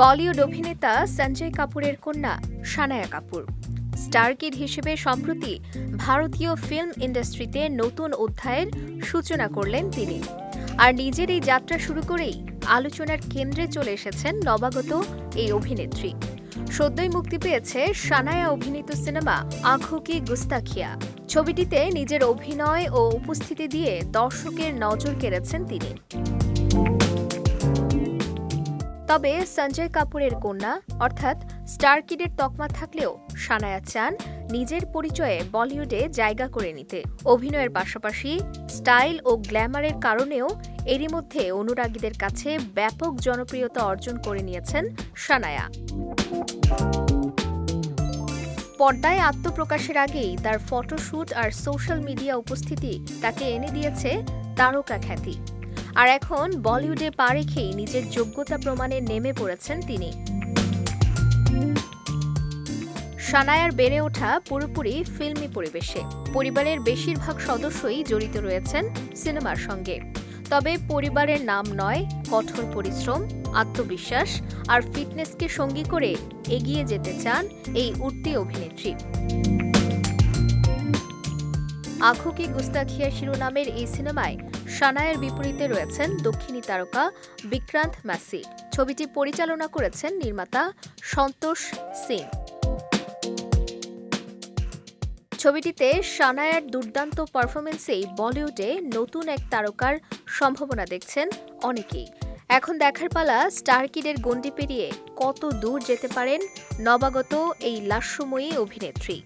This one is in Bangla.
বলিউড অভিনেতা সঞ্জয় কাপুরের কন্যা সানায়া কাপুর। স্টার কিড হিসেবে সম্প্রতি ভারতীয় ফিল্ম ইন্ডাস্ট্রিতে নতুন অধ্যায়ের সূচনা করলেন তিনি। আর নিজের এই যাত্রা শুরু করেই আলোচনার কেন্দ্রে চলে এসেছেন নবাগত এই অভিনেত্রী। সদ্যই মুক্তি পেয়েছে সানায়া অভিনীত সিনেমা আঁখো কি গুস্তাখিয়া। ছবিটিতে নিজের অভিনয় ও উপস্থিতি দিয়ে দর্শকের নজর কেড়েছেন তিনি। তবে সঞ্জয় কাপুরের কন্যা, অর্থাৎ স্টার কিডের তকমা থাকলেও সানায়া চান নিজের পরিচয়ে বলিউডে জায়গা করে নিতে। অভিনয়ের পাশাপাশি স্টাইল ও গ্ল্যামারের কারণেও এরই মধ্যে অনুরাগীদের কাছে ব্যাপক জনপ্রিয়তা অর্জন করে নিয়েছেন সানায়া। পর্দায় আত্মপ্রকাশের আগেই তার ফটোশ্যুট আর সোশ্যাল মিডিয়া উপস্থিতি তাকে এনে দিয়েছে তারকা খ্যাতি। আর এখন বলিউডে পা রেখেই নিজের যোগ্যতা প্রমাণে নেমে পড়েছেন তিনি। সানায়ার বেড়ে ওঠা পুরোপুরি ফিল্মি পরিবেশে। পরিবারের বেশিরভাগ সদস্যই জড়িত রয়েছেন সিনেমার সঙ্গে। তবে পরিবারের নাম নয়, কঠোর পরিশ্রম, আত্মবিশ্বাস আর ফিটনেসকে সঙ্গী করে এগিয়ে যেতে চান এই উঠতি অভিনেত্রী। আঁখো কি গুস্তাখিয়া শিরোনামের এই সিনেমায় সানায়ের বিপরীতে রয়েছেন দক্ষিণী তারকা বিক্রান্ত মাসি। ছবিটি পরিচালনা করেছেন নির্মাতা সন্তোষ সিং। ছবিটিতে সানায়ার দুর্দান্ত পারফরমেন্সেই বলিউডে নতুন এক তারকার সম্ভাবনা দেখছেন অনেকেই। এখন দেখার পালা স্টারকিডের গণ্ডি পেরিয়ে কত দূর যেতে পারেন নবাগত এই লাস্যময়ী অভিনেত্রী।